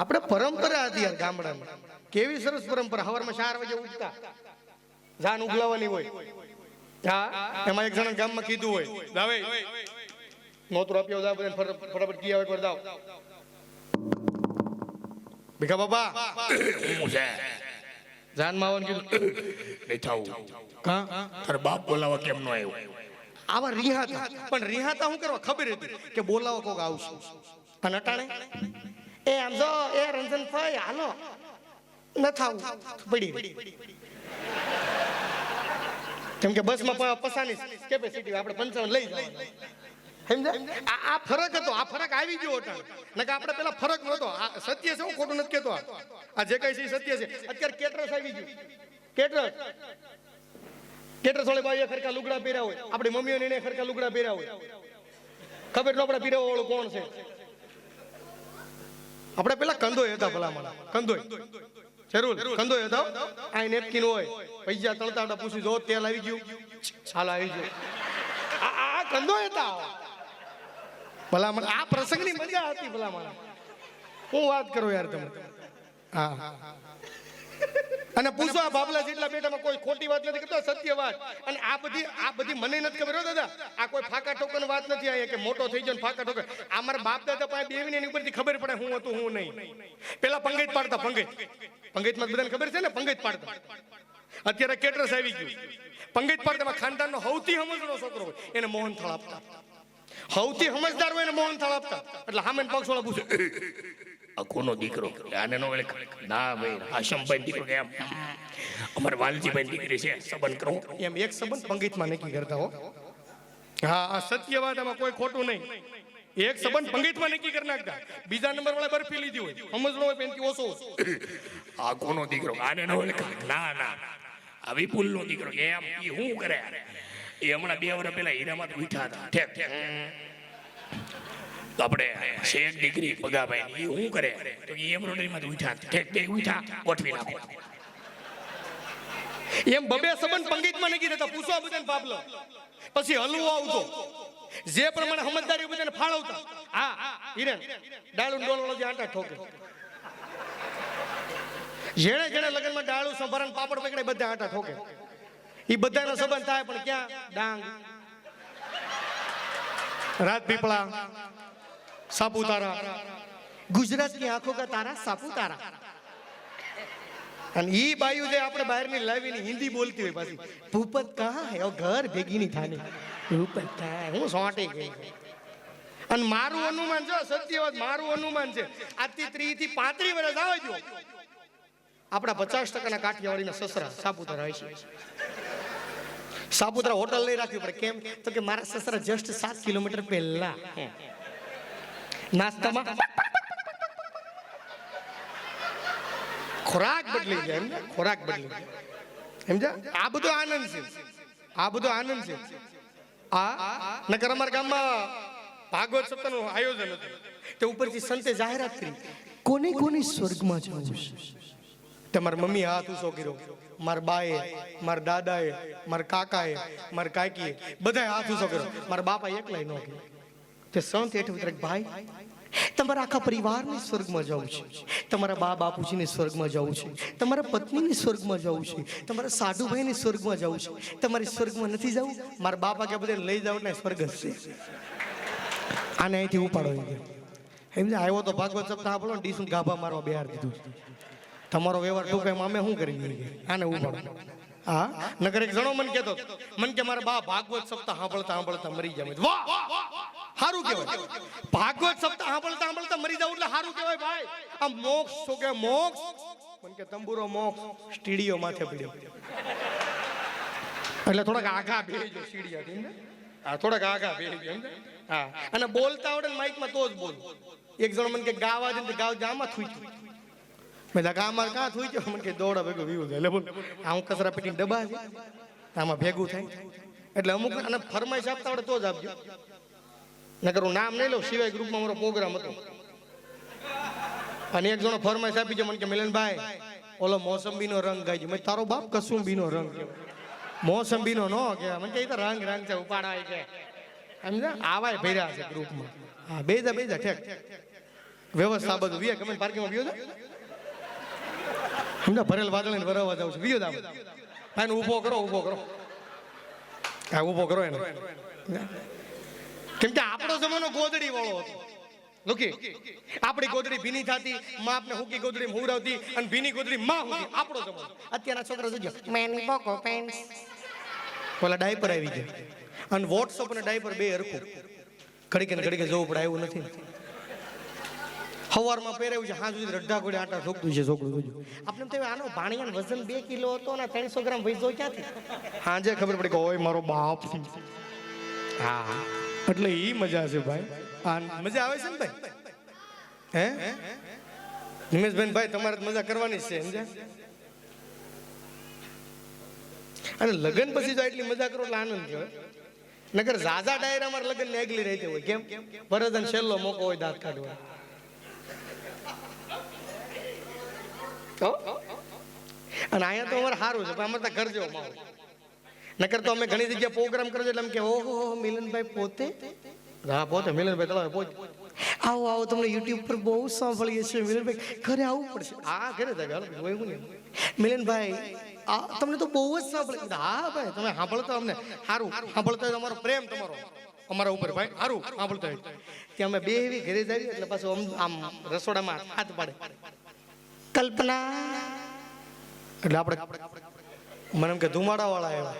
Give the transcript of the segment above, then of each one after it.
આપણે પરંપરા હતી યાર ગામડામાં કેવી સરસ પરંપરા. હવારમાં ચાર વાગે ઉઠતા. જાન ઉગલાવાની હોય. હા? એમાં એક જણા ગામમાં કીધું હોય. દાવે. નોતરો આપ્યો દા બધાને ફટાફટ કી આવે એકવાર દાવ. ભીખા હું છે? જાનમાં આવવાનું કીધું નહીં થાવું કા તારે બાપ બોલાવા કેમ નો આવ્યો? આવા રિહાતા. પણ રિહાતા હું કરવા ખબર હતી કે બોલાવો કોક આવશે. અને અટાણે? એ આમ જો એ રંજનભાઈ હાલો ન પડી કેમ કે બસમાં પસાની કેપેસિટી આપણે પંચાવન લઈ જવાનું. આ ફરક હતો, આ ફરક આવી ગયો અટાણે કે આપણે પેલા ફરક નહોતો. આ સત્ય છે, હું ખોટું નથી કહેતો આ. જે કઈ છે સત્ય છે. અત્યારે કેટરસ આવી ગયું. કેટરસ? કેટરસ વાળી બાઈએ ખરખા લુગડા પહેર્યા હોય. આપણી મમ્મીઓને ખરખા લુગડા પહેર્યા હોય. ખબર ન પડે પહેરવા વાળું કોણ છે? આપણે પેલા કંદોય હતા ભલામણ. કંદોય જરૂર કંદોય હતા. આ નેપકિન હોય. પૈસા તણતાડા પૂછી જો તેલ આવી ગયું. છાલ આવી ગયું. આ કંદોય હતા ભલામણ, આ પ્રસંગની મજા હતી ભલામણ. હું વાત કરું યાર તમે હા. અને પૂછો આ બાબલા જેટલા બેટામાં કોઈ ખોટી વાત નથી કરતો સત્ય વાત અને આ બધી આ બધી મને નથી ખબર દાદા. આ કોઈ ફાકા ટોકન વાત નથી આ કે મોટો થઈ ગયો ફાકા ટોકન આ મારા બાપ દાદા પાસે બેવીને એની ઉપરથી ખબર પડે હું હતું હું નહીં. પેલા પંગજ પાડતા પંગજ પંગજમાં બધાને ખબર છે ને? પંગજ પાડતા. અત્યારે કેટરસ આવી ગયું. પંગજ પાડતામાં ખાનદાનનો સૌથી સમજણો છોકરો હોય એને મોહન થાળ આપતા. સૌથી સમજદાર હોય ને મોહન થાળ આપતા. એટલે હામેન પક્ષવાળા પૂછે. આ કોનો દીકરો? આને નો ઓળખ. ના ભાઈ હાશમભાઈ દીકરો કે એમ અમારે વાલજીભાઈ દીકરી છે સંબંધ કરો. એમ એક સંબંધ પંગીતમાં નક્કી કરતા હો. હા આ સત્ય વાત આમાં કોઈ ખોટું નહીં. એક સંબંધ પંગીતમાં નક્કી કરી નાખતા. બીજા નંબર વાળા બરફી લીધી હોય. સમજણો હોય પેનથી ઓછો આ કોનો દીકરો? આને નો ઓળખ. ના ના. આ વિપુલ નો દીકરો કે એમ ઈ શું કરે? એ હમણાં બે વર્ષ પહેલા હીરામાં ઉઠ્યા હતા. ઠેક ઠેક આપણે શેઠ દીકરી પગાભાઈ એ શું કરે? તો એ એમ્બ્રોઇડરીમાં તો ઠેક બે ઉઠ્યા. ગોઠવી નાખો. એમ બબે સંબંધ પંગીતમાં નક્કી રહેતા. પૂછવા બધાને પાપલો. પછી હલવો આવતો જે પ્રમાણે સમજદારી બધાને ફાળવતા. હા હિરેન ડાળું ડોલવાળો જે આંટા ઠોકે. જેણે જેણે લગ્નમાં ડાળું સંભારણ પાપડ પકડે બધા આંટા ઠોકે. એ બધાનો સંબંધ થાય પણ ક્યાં? ડાંગ. રાજપીપળા સાપુતારા. ગુજરાત આંખો કા તારા? સાપુતારા. અને ઈ બાયુ જે આપણે બહારની લાવીને હિન્દી બોલતી હોય પાછી. ભૂપત કહા હે? ઘર ભેગી ની થાને ભૂપત કહા હું? સોટી ગઈ. અને મારું અનુમાન જો સત્ય હોત મારું અનુમાન છે. આજથી ત્રીસથી પાંત્રીસ વર્ષ આવજો આપણા પચાસ ટકાના કાઠિયાવાડીના સસરા સાપુતારા હોય છે. સાપુતારા હોટલ નહીં રાખવી પડે. કેમ? તો કે મારા સસરા જસ્ટ સાત કિલોમીટર પહેલા. નાસ્તામાં ખોરાક બદલી જાય એમ ખોરાક બદલી જાય સમજ્યા? આ બધો આનંદ છે. આ બધો આનંદ છે. આ નકર અમારા ગામમાં ભાગવત સત્તાનું આયોજન હતું. તે ઉપરથી સંતે જાહેરાત કરી. કોને કોને સ્વર્ગમાં જવું છે? તમારી મમ્મી હાથ ઊંચો કર્યો. મારા બાએ, મારા દાદાએ, મારા કાકાએ, મારા કાકીએ, બધાએ હાથ ઊંચો કર્યો. મારા બાપા એકલાય ન કર્યો. તે સંત હેઠ ઉતરે ભાઈ, તમારા આખા પરિવારને સ્વર્ગમાં જવું છે. તમારા બા બાપુજીને સ્વર્ગમાં જવું છે. તમારા પત્નીને સ્વર્ગમાં જવું છે. તમારા સાધુભાઈને સ્વર્ગમાં જવું છે. તમારે સ્વર્ગમાં નથી જવું મારા બાપા કે બધે લઈ જાવ ને સ્વર્ગ હશે આને અહીંથી ઉપાડો એમ આવ્યો તો ભાગવત સપ્તાહ બોલો ડીસું ગાભા મારવા બિહાર દીધું તમારો વ્યવહાર ટૂંકામાં અમે શું કરી આને ઉપાડો. હા? નગર એક જણો મન કહેતો, મને કે મારા બા ભાગવત સપ્તાહ સાંભળતા સાંભળતા મરી જાય. વાહ! સારું કહેવાય. ભાગવત સપ્તાહ સાંભળતા સાંભળતા મરી જાવ એટલે સારું કહેવાય ભાઈ. આ મોક્ષ શું કે મોક્ષ? મન કે તંબુરો મોક્ષ સ્ટીડિયો માથે પડ્યો. એટલે થોડાક આઘા ભેજો સીડિયા હા, થોડાક આઘા ભેજો હા. અને બોલતા આવડે ને માઈકમાં તો જ બોલ. એક જણ મને કે ગાવા જ ગાવ ગામાં થૂઈ મેં કીધું ગામાં કા થઈ ગયો મને કે દોડા ભેગો વ્યૂ લે બોલ. આ હું કચરા પેટી ડબ્બા છે. આમાં ભેગું થાય. એટલે અમુક અને ફરમાઈશ આપતા આવડે તો જ આપજો. નકર હું નામ નહીં લઉં, સિવાય ગ્રુપમાં મારો પ્રોગ્રામ હતો. અને એક જણો ફરમાઈશ આપી છે, મને કે, મિલનભાઈ, ઓલો મોસંબીનો રંગ ગાઈજો મેં તારો બાપ કસુંબીનો રંગ કહેવાય મોસંબીનો નો કે, મને કે એ તો રંગ રંગ છે, ઉપાડાય કે સમજા આવાય ભર્યા છે ગ્રુપમાં હા, બેજા બેજા, ઠેક. વ્યવસ્થા બધું. વિયા ગમે પાર્કિંગમાં વિયો જા સમજા ભરેલ વાદળ ને વરાવવા જાવ છું. વિયો જા ભાઈ ઊભો કરો ઊભો કરો. હા ઊભો કરો એને. કેમ કે આપણો જમાનો ગોદડી વાળો હતો. લોકી આપણી ગોદડી ભીની થતી માં આપને હુકી ગોદડી હુવડાવતી અને ભીની ગોદડી માં હુકી. આપણો જમાનો. અત્યારના છોકરા જોજો. મેની બોકો પેન્ટ્સ ઓલા ડાયપર આવી ગયા. અને વોટ્સઅપ અને ડાયપર બે હરખું. ઘડીકે ઘડીકે જોવું પડે આવ્યું નથી. સવારમાં પહેરાવ્યું છે હાજુ રઢા ગોળે આટા ઠોકતું છે છોકરું જોજો આપણે તો આનો ભાણિયાનો વજન બે કિલો હતો ને ત્રણસો ગ્રામ વૈસો ક્યાંથી? જે ખબર પડી કે ઓય મારો બાપ. હા એટલે એ મજા છે ભાઈ. આ મજા આવે છે ને ભાઈ? હે? નિમેશભાઈ ભાઈ તમારે તો મજા કરવાની છે સમજ્યા? અને લગ્ન પછી જો એટલી મજા કરો એટલે આનંદ થયો નગર ઝાઝા ડાયરામાં લગ્ન ને આગલી રહેતી હોય કેમ? વરદન છેલ્લો મોકો હોય દાંત કાઢવા અને અહીંયા તો અમારે સારું છે, પણ અમારે ત્યાં માહોલ નકર તો અમે ઘણી જગ્યાએ પ્રોગ્રામ કરજો એટલે એમ કે, ઓહો, મિલનભાઈ પોતે? હા, પોતે, મિલનભાઈ તળાવે પોતે. આવો આવો, તમને યુટ્યુબ પર બહુ સાંભળીએ છીએ, મિલનભાઈ. ઘરે આવવું પડશે. હા, ઘરે નહીં. મિલનભાઈ તમને તો બહુ જ સાંભળે. હા, ભાઈ, તમે સાંભળતા અમને સારું સાંભળતા હોય અમારો પ્રેમ તમારો. અમારા ઉપર, ભાઈ સારું સાંભળતા હોય. ત્યાં અમે બે એવી ઘરે જઈએ એટલે પાછું આમ રસોડામાં હાથ પાડે. કલ્પના એટલે આપણે મને એમ કે ધુમાડા વાળા એવા.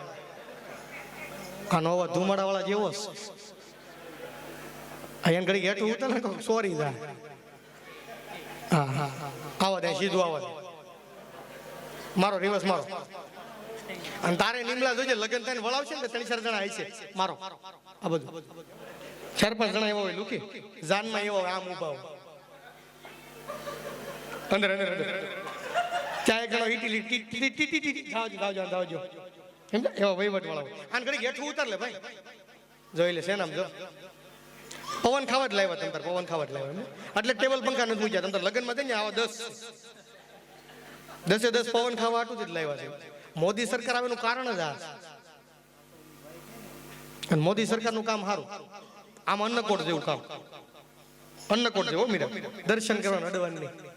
આનો અવાજ ધુમાડા વાળા જેવો અહીંયા ઘડી હેઠું ઉતર ને સોરી થાય હા હા આવા ત્યાં સીધું આવો મારો રિવર્સ મારો. અને તારે નિમલા જોજે, લગન થઈને વળાવશે ને ત્રણ ચાર જણા આવી છે. મારો. આ બધું. ચાર પાંચ જણા એવા હોય લુકી જાનમાં એવો આમ ઊભા હોય. અંદર અંદર અંદર. ચાય જણો ઈટીલી ટીટી ટી ટી ટી ટી ધાવજો ધાવજો ધાવજો એવા વહીવટ વાળો આને ઘડી હેઠું ઉતાર લે ભાઈ. જોઈ લે, શેનામ જો? પવન ખાવા જ લાવ્યા તમે પવન ખાવા જ લાવ્યા એટલે ટેબલ પંખા નથી મૂક્યા તમે લગ્નમાં થઈ ને આવા દસ. દસે દસ પવન ખાવા આટલું જ લાવ્યા છે. મોદી સરકાર આવેનું કારણ જ આ. મોદી સરકારનું કામ સારું આમ અન્નકોટ જેવું કામ. અન્નકોટ જેવું મીરા. દર્શન કરવાનું અડવાનું નહીં.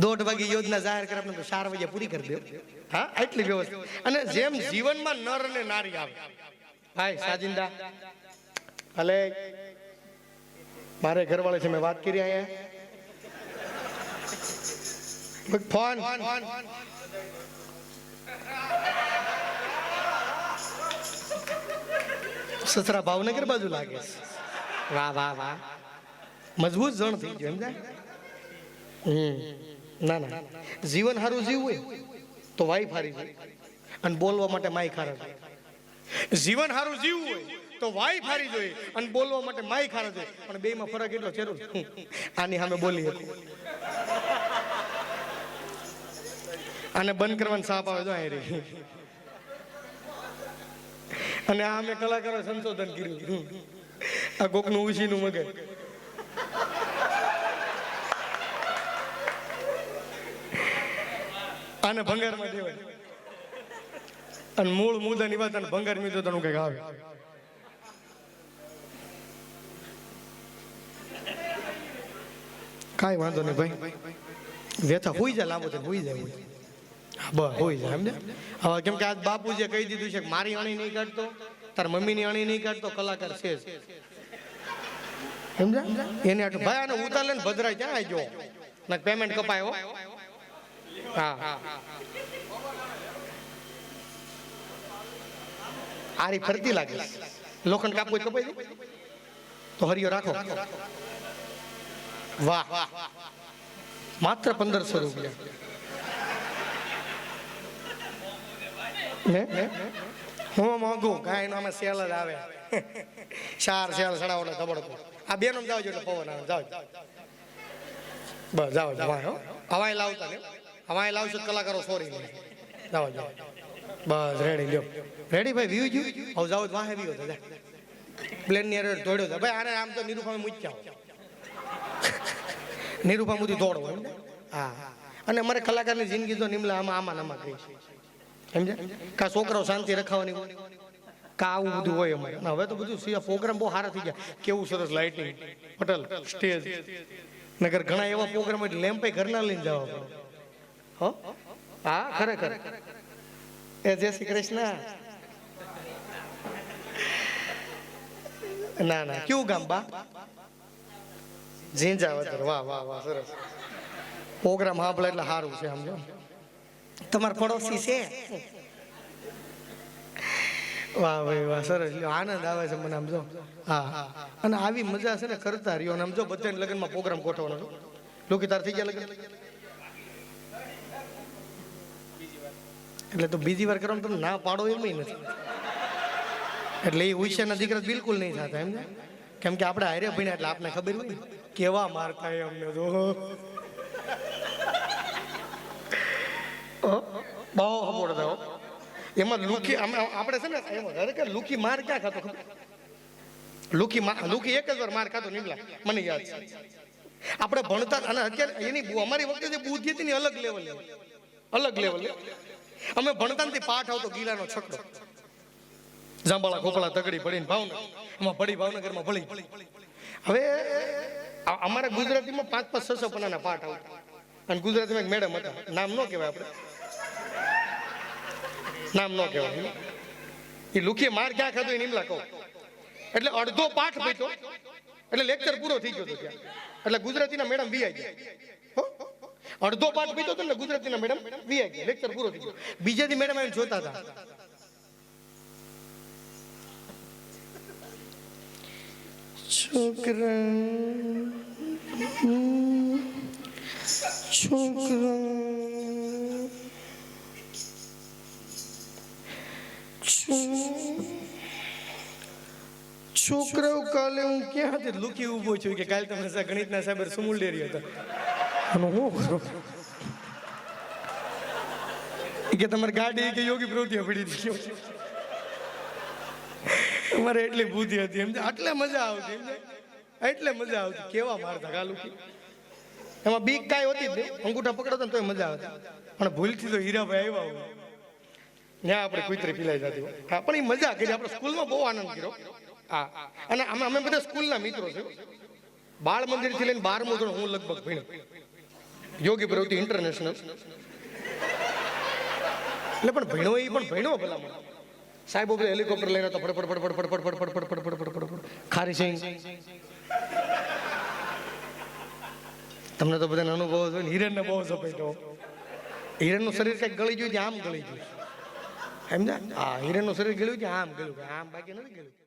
દોઢ વાગે યોજના જાહેર કરે આપણે ચાર વાગે પૂરી કરી દે. હા એટલી વ્યવસ્થા. અને જેમ જીવનમાં નર અને નારી આવે. હાય સાજિંદા. ભલે. મારે ઘરવાળે છે મેં વાત કરી અહીંયા. ફોન. સસરા ભાવનગર બાજુ લાગે વાહ વાહ વાહ. મજબૂત જણ થઈ ગયો એમ હમ. ના ના. જીવન સારું જીવવું હોય તો વાઈ ફારી જાય. અને બોલવા માટે માઈ ખારા જીવન સારું જીવવું હોય તો વાઈ ફારી જોઈએ અને બોલવા માટે માઈ ખારા જોઈએ પણ બે માં ફરક એટલો છે આની સામે બોલી હતી. આને બંધ કરવાનો સાપ આવે તો અહીં અને આ અમે કલાકારો સંશોધન કર્યું. આ કોકનું ઉછીનું મગજ. આને ભંગારમાં દેવાય. અને મૂળ મુદ્દાની વાત ભંગાર મીધો તનું કંઈક આવે. કાંઈ વાંધો નહીં ભાઈ. વ્યથા હોઈ જાય, લાંબો હોઈ જાય. બસ, હોઈ જાય સમજે હવે કેમ કે આજ બાપુ જે કહી દીધું છે કે મારી અણી નહીં કાઢતો, તાર મમ્મીની અણી નહીં કાઢતો, કલાકાર છે. એને ભાઈ આને ઉતાર લે ને ભદ્રાય ક્યાં આવી ગયો પેમેન્ટ કપાય હો. આરી ફરતી લાગે. લોખંડ કાપવું કપાઈ તો હરિયો રાખો. વાહ. માત્ર પંદરસો રૂપિયા. હું? મોંઘું કાંઈ નો અમે સેલ જ આવે. ચાર સેલ સડાવો ને ધબડકો. આ બેનો જાવ એટલે પવન આવે. જાવ બસ જાવ જાવ હો. હવાય લાવતા હવાઈ લાવશો કલાકારો સોરી જાઓ જાવ બસ રેડી લ્યો. રેડી ભાઈ વ્યૂ જ્યુ? હવે જાઓ વાહે વ્યૂ પ્લેનની અરે દોડ્યો તો. ભાઈ, આને આમ તો નિરૂપા મૂક્યા નિરૂપા મુધી દોડો એમ? હા. અને અમારે કલાકારની જિંદગી તો નિમલા આમાં આમાં ને કહી સમજ્યા? કા છોકરાઓ શાંતિ રખાવાની કા આવું બધું હોય અમારે? હવે તો બધું પ્રોગ્રામ બહુ સારા થઈ ગયા. કેવું સરસ લાઇટિંગ પટેલ સ્ટેજ નગર ઘણા એવા પ્રોગ્રામ હોય લેમ્પ ઘરના લઈને જવા પડે. હો? હા, ખરેખર. એ જય શ્રી કૃષ્ણ. ના ના, કયું ગામ બા? ઝીંઝાવદર. વાહ વાહ વાહ, સરસ. પ્રોગ્રામ સાંભળે એટલે સારું છે સમજો તમારા પડોશી છે? વાહ ભાઈ વાહ, સરસ. આનંદ આવે છે મને આમ જો. હા અને આવી મજા છે ને, કરતા રહ્યો. અને આમ જો બધાને લગ્નમાં પ્રોગ્રામ ગોઠવવાનો. લોકી તાર થઈ ગયા લગ્ન? એટલે તો બીજી વાર કરવાનું તમે ના પાડો એમ નથી. એટલે એ ઉઈશાના દીકરા બિલકુલ નહીં થતા, એમ કેમ કે આપણે હારે ભણ્યા એટલે આપને ખબર હોય કેવા મારતા અમને તો. બહુ હપોડતા હો. એમાં લુકી આપણે છે ને ખરેખર લુકી માર ક્યાં ખાતો ખબર? લુકી માર લુકી એક જ વાર માર ખાતો, નીમલા. મને યાદ છે. આપણે ભણતા, અને અત્યારે એની અમારી વખતે જે બુદ્ધિ હતી ને અલગ લેવલ અલગ લેવલ અમે ભણતા પાઠ આવતો, ગીલાનો છકડો. જાંબાળા ખોપળા તગડી પડીને ભાવનગર. એમાં પડી ભાવનગરમાં ભળી. હવે અમારા ગુજરાતીમાં પાંચ પાંચ છસો પન્નાના પાઠ આવતા. અને ગુજરાતીમાં એક મેડમ હતા. નામ ન કહેવાય આપણે. નામ ન કહેવાય. એ લુખીએ માર ક્યાં ખાધો એ નિમલા કહું. એટલે અડધો પાઠ પીતો એટલે લેક્ચર પૂરો થઈ ગયો હતો ત્યાં. એટલે ગુજરાતીના મેડમ વીઆઈ ગયા. હો? અડધો પાઠ પીતો હતો ને ગુજરાતીના મેડમ વીઆઈ ગયા. લેક્ચર પૂરો થઈ ગયો. બીજેથી મેડમ એમ જોતા હતા. છોકરા. છોકરા. છોકરાઓ કાલે હું ક્યાં હતી લુકી ઊભો છું કે કાલે તમે ગણિતના સાહેબ સુમુલ ડેરી હતા. અને હું કરું? કે તમારી ગાડી કે યોગી પ્રવૃત્તિઓ પડી હતી. અમારે એટલી બુદ્ધિ હતી, એમ આટલે મજા આવતી એટલે મજા આવતી. કેવા મારતા કાલુ એમાં બીક કાંઈ હોતી જ નહીં. અંગૂઠા ને તો મજા આવતી પણ ભૂલથી તો હીરાભાઈ આવ્યા હોય. ત્યાં આપણે કુતરી પીલાઈ જતી હા, પણ એ મજા કરી. આપણે સ્કૂલમાં બહુ આનંદ કર્યો. હા. અને અમે અમે બધા સ્કૂલના મિત્રો છે બાળ મંદિરથી લઈને બારમું ધોરણ હું લગભગ ભણ્યો. યોગી પ્રવૃત્તિ ઇન્ટરનેશનલ એટલે પણ ભણ્યો એ પણ ભણ્યો ભલામણ સાહેબો બધા હેલિકોપ્ટર લઈને તો ફડ ફડ ફડ ફડ ફડ ફડ ફડ ફડ ફડ ફડ ફડ ખારી સિંહ તમને તો બધાને અનુભવ ને હિરણને બહુ સપેટો હિરણનું શરીર કંઈક ગળી ગયું છે આમ ગળી ગયું એમ ને હા હિરણનું શરીર ગળ્યું છે આમ ગળ્યું આમ બાકી નથી ગળ્યું